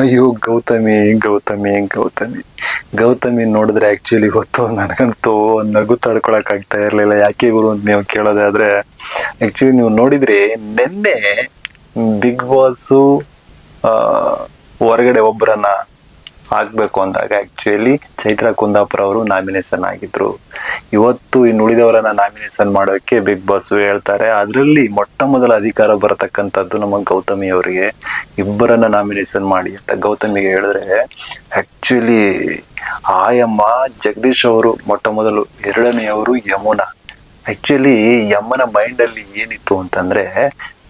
ಅಯ್ಯೋ, ಗೌತಮಿ ಗೌತಮಿ ಗೌತಮಿ. ಗೌತಮಿ ನೋಡಿದ್ರೆ ಆಕ್ಚುಲಿ ಗೊತ್ತು. ನನಗಂತೂ ನಗು ತಡ್ಕೊಳಕ್ ಆಗ್ತಾ ಇರ್ಲಿಲ್ಲ. ಯಾಕೆ ಗುರು ಅಂತ ನೀವು ಕೇಳೋದಾದ್ರೆ ಆಕ್ಚುಲಿ ನೀವು ನೋಡಿದ್ರಿ ನಿನ್ನೆ ಬಿಗ್ ಬಾಸು ಹೊರಗಡೆ ಒಬ್ಬರನ್ನ ಹಾಕ್ಬೇಕು ಅಂದಾಗ ಆಕ್ಚುಲಿ ಚೈತ್ರ ಕುಂದಾಪುರ ಅವರು ನಾಮಿನೇಷನ್ ಆಗಿದ್ರು. ಇವತ್ತು ಇನ್ನು ಉಳಿದವರನ್ನ ನಾಮಿನೇಷನ್ ಮಾಡೋಕೆ ಬಿಗ್ ಬಾಸ್ ಹೇಳ್ತಾರೆ. ಅದರಲ್ಲಿ ಮೊಟ್ಟ ಮೊದಲ ಅಧಿಕಾರ ಬರತಕ್ಕಂಥದ್ದು ನಮ್ಮ ಗೌತಮಿ ಅವರಿಗೆ. ಇಬ್ಬರನ್ನ ನಾಮಿನೇಷನ್ ಮಾಡಿ ಅಂತ ಗೌತಮಿಗೆ ಹೇಳಿದ್ರೆ ಆಕ್ಚುಲಿ ಆಯಮ್ಮ, ಜಗದೀಶ್ ಅವರು ಮೊಟ್ಟ ಮೊದಲು ಎರಡನೆಯವರು ಯಮುನಾ. ಆಕ್ಚುಲಿ ಯಮ್ಮನ ಮೈಂಡ್ ಅಲ್ಲಿ ಏನಿತ್ತು ಅಂತಂದ್ರೆ,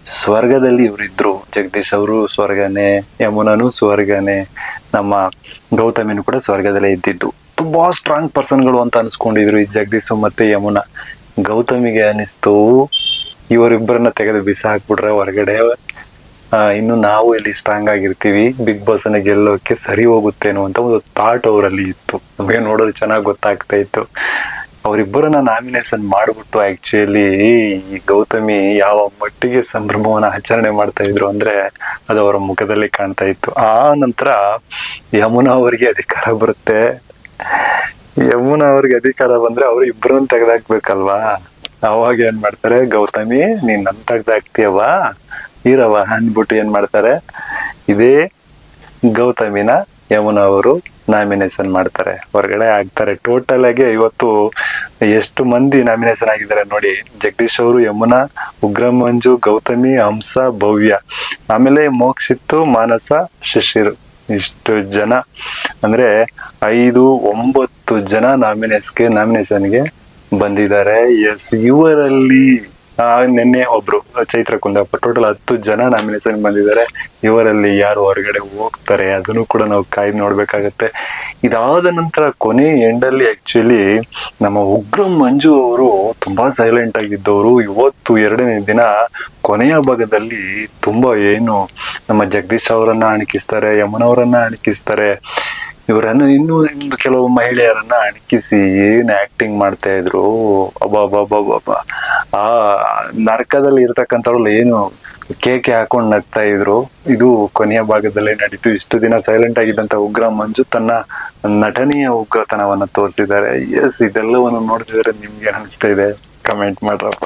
ಸ್ವರ್ಗದಲ್ಲಿ ಇವರಿದ್ರು ಜಗದೀಶ್ ಅವರು ಸ್ವರ್ಗನೇ, ಯಮುನನು ಸ್ವರ್ಗನೇ. ನಮ್ಮ ಗೌತಮಿನೂ ಕೂಡ ಸ್ವರ್ಗದಲ್ಲೇ ಇದ್ದಿದ್ದು. ತುಂಬಾ ಸ್ಟ್ರಾಂಗ್ ಪರ್ಸನ್ಗಳು ಅಂತ ಅನ್ಸ್ಕೊಂಡಿದ್ರು ಈ ಜಗದೀಶ್ ಮತ್ತೆ ಯಮುನಾ. ಗೌತಮಿಗೆ ಅನಿಸ್ತು, ಇವರಿಬ್ಬರನ್ನ ತೆಗೆದು ಬಿಸಿ ಹಾಕ್ಬಿಟ್ರೆ ಹೊರಗಡೆ ಇನ್ನು ನಾವು ಇಲ್ಲಿ ಸ್ಟ್ರಾಂಗ್ ಆಗಿರ್ತೀವಿ, ಬಿಗ್ ಬಾಸ್ ಅನ್ನ ಗೆಲ್ಲೋಕೆ ಸರಿ ಹೋಗುತ್ತೇನೋ ಅಂತ ಒಂದು ಥಾಟ್ ಅವರಲ್ಲಿ ಇತ್ತು. ನಮಗೆ ನೋಡೋದು ಚೆನ್ನಾಗಿ ಗೊತ್ತಾಗ್ತಾ ಇತ್ತು. ಅವರಿಬ್ಬರನ್ನ ನಾಮಿನೇಷನ್ ಮಾಡ್ಬಿಟ್ಟು ಆಕ್ಚುಲಿ ಈ ಗೌತಮಿ ಯಾವ ಮಟ್ಟಿಗೆ ಸಂಭ್ರಮವನ್ನ ಆಚರಣೆ ಮಾಡ್ತಾ ಇದ್ರು ಅಂದ್ರೆ ಅದು ಅವರ ಮುಖದಲ್ಲಿ ಕಾಣ್ತಾ ಇತ್ತು. ಆ ನಂತರ ಯಮುನಾ ಅವರಿಗೆ ಅಧಿಕಾರ ಬರುತ್ತೆ. ಯಮುನಾ ಅವ್ರಿಗೆ ಅಧಿಕಾರ ಬಂದ್ರೆ ಅವ್ರು ಇಬ್ಬರನ್ನ ತೆಗೆದಾಕ್ಬೇಕಲ್ವಾ? ಅವಾಗ ಏನ್ ಮಾಡ್ತಾರೆ? ಗೌತಮಿ, ನೀನ್ ನನ್ ತೆಗ್ದಾಕ್ತೀಯವ ಇರವ ಅಂದ್ಬಿಟ್ಟು ಏನ್ ಮಾಡ್ತಾರೆ? ಇದೇ ಗೌತಮಿನ ಯಮುನಾ ಅವರು ನಾಮಿನೇಷನ್ ಮಾಡ್ತಾರೆ. ಹೊರಗಡೆ ಆಗ್ತಾರೆ. ಟೋಟಲ್ ಆಗಿ ಇವತ್ತು ಎಷ್ಟು ಮಂದಿ ನಾಮಿನೇಷನ್ ಆಗಿದ್ದಾರೆ ನೋಡಿ. ಜಗದೀಶ್ ಅವರು, ಯಮುನಾ ಉಗ್ರ ಮಂಜು ಗೌತಮಿ, ಹಂಸ, ಭವ್ಯ. ಆಮೇಲೆ ಮೋಕ್ಷಿತ್ತು, ಮಾನಸ, ಶಿಶಿರು. ಇಷ್ಟು ಜನ. ಅಂದ್ರೆ ಐದು, ಒಂಬತ್ತು ಜನ ನಾಮಿನೇಷನ್ಗೆ ನಾಮಿನೇಷನ್ಗೆ ಬಂದಿದ್ದಾರೆ. ಎಸ್ ಇವರಲ್ಲಿ ನಿನ್ನೆ ಒಬ್ರು ಚೈತ್ರ ಕುಂದಪ್ಪ ಟೋಟಲ್ ಹತ್ತು ಜನ ನಾಮಿನೇಷನ್ ಬಂದಿದ್ದಾರೆ. ಇವರಲ್ಲಿ ಯಾರು ಹೊರಗಡೆ ಹೋಗ್ತಾರೆ, ಅದನ್ನು ಕೂಡ ನಾವು ಕಾಯ್ದು ನೋಡ್ಬೇಕಾಗತ್ತೆ. ಇದಾದ ನಂತರ ಕೊನೆ ಎಂಡಲ್ಲಿ ಆಕ್ಚುಲಿ ನಮ್ಮ ಉಗ್ರ ಮಂಜು ಅವರು ತುಂಬಾ ಸೈಲೆಂಟ್ ಆಗಿದ್ದವರು. ಇವತ್ತು ಎರಡನೇ ದಿನ ಕೊನೆಯ ಭಾಗದಲ್ಲಿ ತುಂಬಾ ಏನು ನಮ್ಮ ಜಗದೀಶ್ ಅವರನ್ನ ಅಣಕಿಸ್ತಾರೆ ಯಮನವರನ್ನ ಅಣಕಿಸ್ತಾರೆ. ಇವರನ್ನು ಇನ್ನೂ ಇನ್ನು ಕೆಲವು ಮಹಿಳೆಯರನ್ನ ಅಣಕಿಸಿ ಏನ್ ಆಕ್ಟಿಂಗ್ ಮಾಡ್ತಾ ಇದ್ರು. ಅಬ್ಬಾ ಆ ನರಕದಲ್ಲಿ ಇರ್ತಕ್ಕಂಥವ್ರು ಏನು ಕೇಕೆ ಹಾಕೊಂಡು ನಗ್ತಾ ಇದ್ರು. ಇದು ಕೊನೆಯ ಭಾಗದಲ್ಲೇ ನಡೀತು. ಇಷ್ಟು ದಿನ ಸೈಲೆಂಟ್ ಆಗಿದ್ದಂತ ಉಗ್ರ ಮಂಜು ತನ್ನ ನಟನೆಯ ಉಗ್ರತನವನ್ನು ತೋರಿಸಿದ್ದಾರೆ. ಎಸ್ ಇದೆಲ್ಲವನ್ನು ನೋಡ್ತಿದ್ರೆ ನಿಮ್ಗೆ ಅನಿಸ್ತಾ ಇದೆ. ಕಮೆಂಟ್ ಮಾಡ್ರಪ್ಪ.